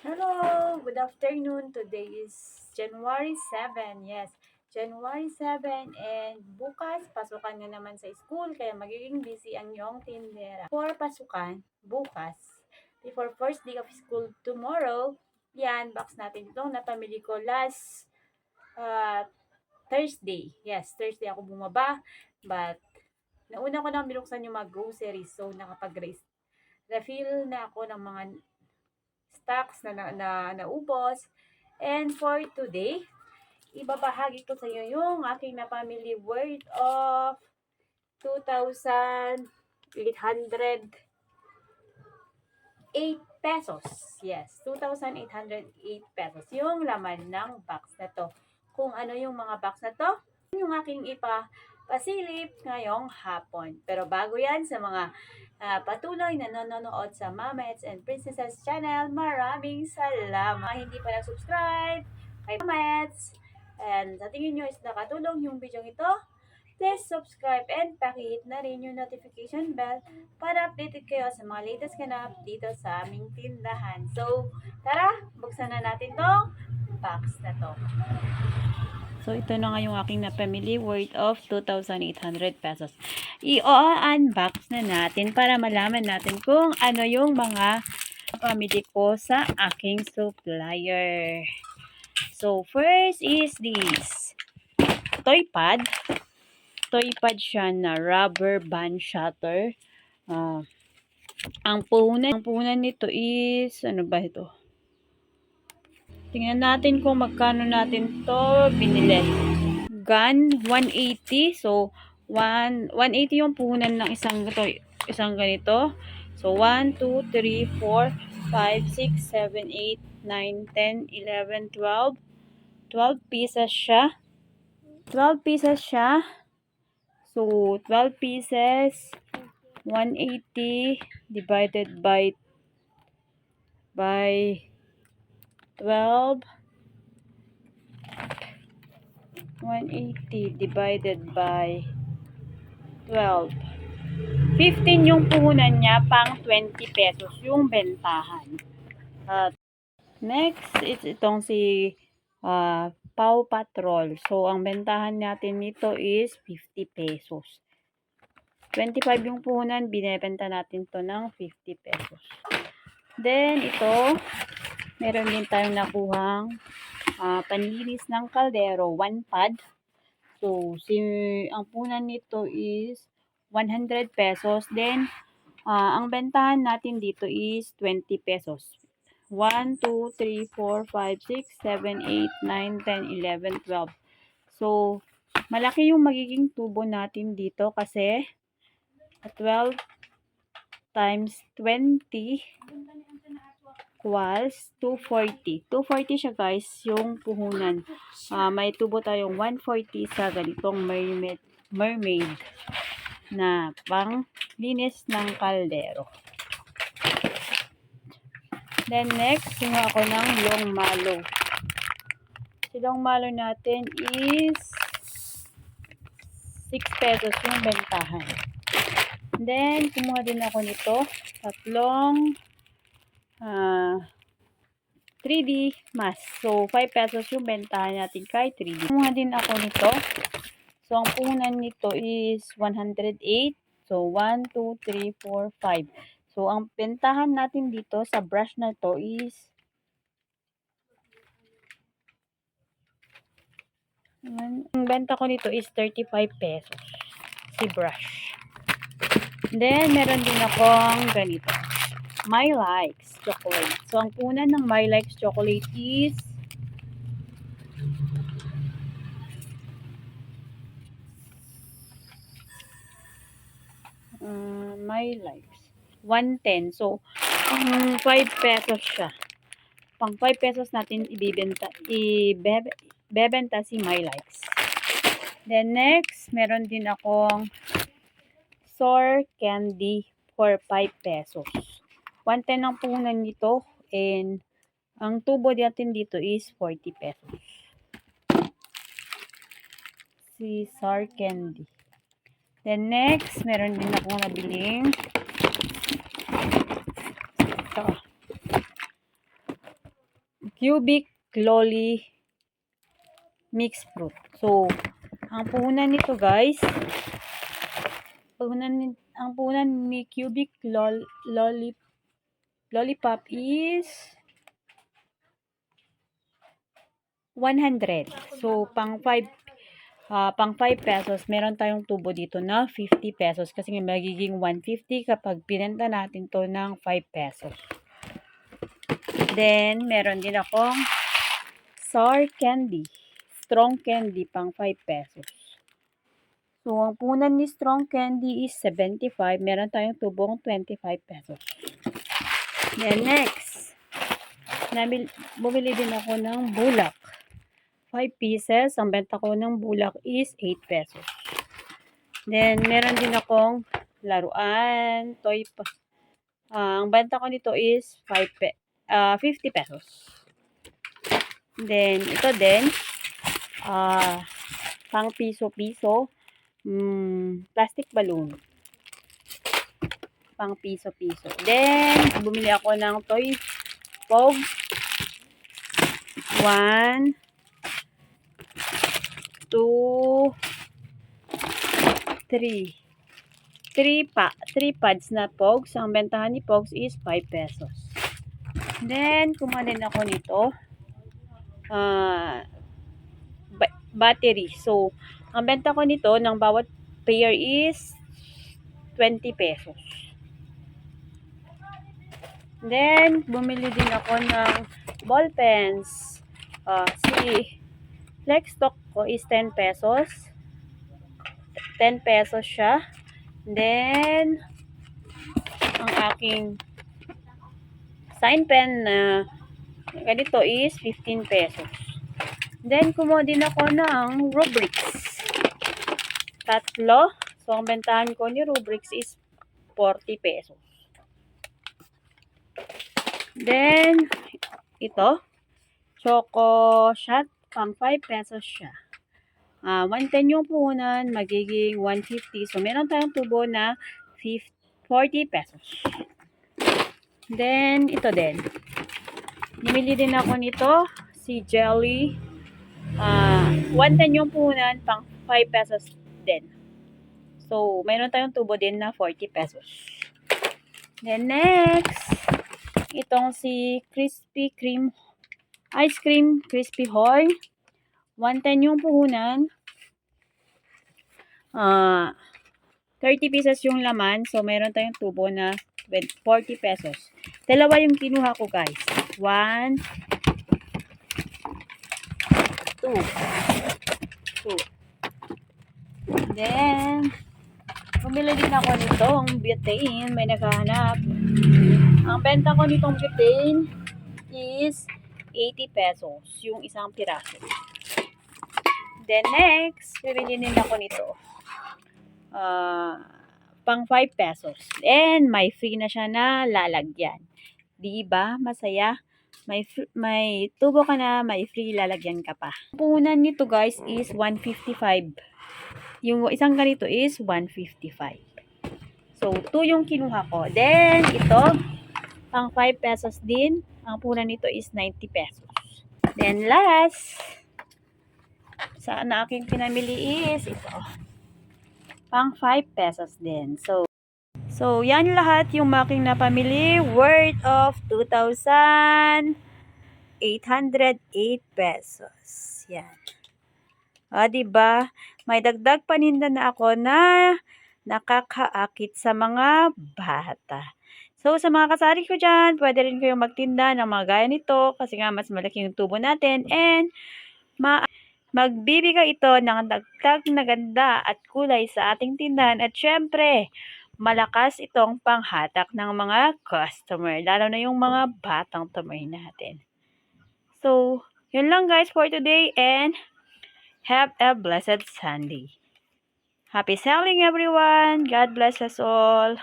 Hello, good afternoon. Today is January 7. Yes, January 7 and bukas pasukan na naman sa school kaya magiging busy ang iyong tindera. For pasukan, bukas, before first day of school tomorrow, yan, box natin itong napamili ko last uh, Thursday. Yes, Thursday ako bumaba. But, nauna ko nang binuksan yung mga groceries. So, nakapag-refill na ako ng mga stocks na, na, na naubos. And for today, ibabahagi ko sa iyo yung aking na family worth of 2,808 pesos. Yes, 2,808 pesos. Yung laman ng box na to. Kung ano yung mga box na to, yung aking ipa pasilip ngayong hapon. Pero bago yan sa mga ah, patuloy na nanonood sa Mamets and Princesses channel, maraming salamat. Hindi pa nag-subscribe kay Mamets. And sa tingin nyo is nakatulong yung video ito, please subscribe and pakihit na rin yung notification bell para updated kayo sa mga latest ganap dito sa aming tindahan. So, tara, buksan na natin tong box na to. So, ito na nga yung aking na family worth of 2,800 pesos. I-unbox na natin para malaman natin kung ano yung mga pamili ko sa aking supplier. So, first is this toy pad. Toy pad siya na rubber band shutter. Ah, ang puhunan, ang puhunan nito is, ano ba ito? Tingnan natin kung magkano natin to binili. Gun 180. So 1 180 yung puhunan ng isang ito, isang ganito. So 1 2 3 4 5 6 7 8 9 10 11 12 12 pieces siya. 12 pieces siya. So 12 pieces 180 divided by by 12 180 divided by 12 15 yung puhunan niya pang 20 pesos yung bentahan. At next is itong si uh, Pau Patrol. So ang bentahan natin nito is 50 pesos. 25 yung puhunan binebenta natin to ng 50 pesos. Then ito meron din tayong nakuhang uh, panlinis ng kaldero, one pad. So, si, ang punan nito is 100 pesos. Then, uh, ang bentahan natin dito is 20 pesos. 1, 2, 3, 4, 5, 6, 7, 8, 9, 10, 11, 12. So, malaki yung magiging tubo natin dito kasi 12 times 20 equals 240. 240 siya guys, yung puhunan. Uh, may tubo tayong 140 sa ganitong mermaid, mermaid na pang linis ng kaldero. Then next, singa ako ng long malo. Si long malo natin is 6 pesos yung bentahan. Then, kumuha din ako nito. Tatlong uh, 3D mask. So, 5 pesos yung bentahan natin kay 3D. Kumuha din ako nito. So, ang puhunan nito is 108. So, 1, 2, 3, 4, 5. So, ang bentahan natin dito sa brush na to is ang benta ko nito is 35 pesos. Si brush. Then, meron din akong ganito. My Likes chocolate. So, ang punan ng My Likes chocolate is uh, My Likes 110. So, um, 5 pesos siya. Pang 5 pesos natin ibibenta, ibebenta si My Likes. Then next, meron din akong Sour Candy for 5 pesos. 110 ang puhunan nito and ang tubo natin dito is 40 pesos. Si Sar Candy. Then next, meron din akong nabiling ito. cubic lolly mixed fruit. So, ang puhunan nito guys, puhunan ang puhunan ni cubic lol, lolly, lollipop is 100. So, pang 5 ah, pang 5 pesos, meron tayong tubo dito na 50 pesos kasi nga magiging 150 kapag pinenta natin to ng 5 pesos. Then, meron din akong sour candy. Strong candy, pang 5 pesos. So, ang punan ni strong candy is 75. Meron tayong tubong 25 pesos. Then, next. Nabil, bumili din ako ng bulak. 5 pieces. Ang benta ko ng bulak is 8 pesos. Then, meron din akong laruan, toy pa. Ah, ang benta ko nito is 5 pe ah 50 pesos. Then, ito din, ah, pang piso-piso, mm, plastic balloon. Pang piso-piso. Then, bumili ako ng toy pogs. One, two, three. Three pa, three pads na pogs. Ang bentahan ni pogs is 5 pesos. Then, kumuha din ako nito. Ba- battery. So, ang benta ko nito ng bawat pair is 20 pesos. Then, bumili din ako ng ball pens. Ah, si Flexstock ko is 10 pesos. 10 pesos siya. Then, ang aking sign pen na ganito is 15 pesos. Then, kumuha din ako ng rubrics. Tatlo. So, ang bentahan ko ni rubrics is 40 pesos. Then, ito. Choco shot. Pang 5 pesos siya. Ah, 110 yung puhunan, magiging 150. So, meron tayong tubo na 50, 40 pesos. Then, ito din. Nimili din ako nito, si Jelly. Ah, 110 yung puhunan, pang 5 pesos din. So, mayroon tayong tubo din na 40 pesos. Then, next, itong si Krispy Kreme Ice Cream Crispy Hoy. 110 yung puhunan. Ah, 30 pieces yung laman. So, mayroon tayong tubo na 20 40 pesos. Dalawa yung kinuha ko, guys. One, two, two. Then, bumili din ako nito, ang butane. May naghahanap. Ang benta ko nitong butane is 80 pesos. Yung isang piraso. Then next, bibili din ako nito. Ah, pang 5 pesos. And may free na siya na lalagyan. 'Di ba? Masaya. May may tubo ka na, may free lalagyan ka pa. Puhunan nito guys is 155. Yung isang ganito is 155. So, 2 yung kinuha ko. Then, ito, pang 5 pesos din. Ang puhunan nito is 90 pesos. Then, last, sa na aking pinamili is ito. Pang 5 pesos din. So, so yan lahat yung aking napamili worth of 2,808 pesos. Yan. O, diba? May dagdag paninda na ako na nakakaakit sa mga bata. So, sa mga kasari ko dyan, pwede rin kayong magtinda ng mga gaya nito kasi nga mas malaki yung tubo natin and ma Magbibigay ito ng dagdag na ganda at kulay sa ating tindahan at syempre, malakas itong panghatak ng mga customer, lalo na yung mga batang tumoy natin. So, yun lang guys for today and have a blessed Sunday. Happy selling everyone! God bless us all!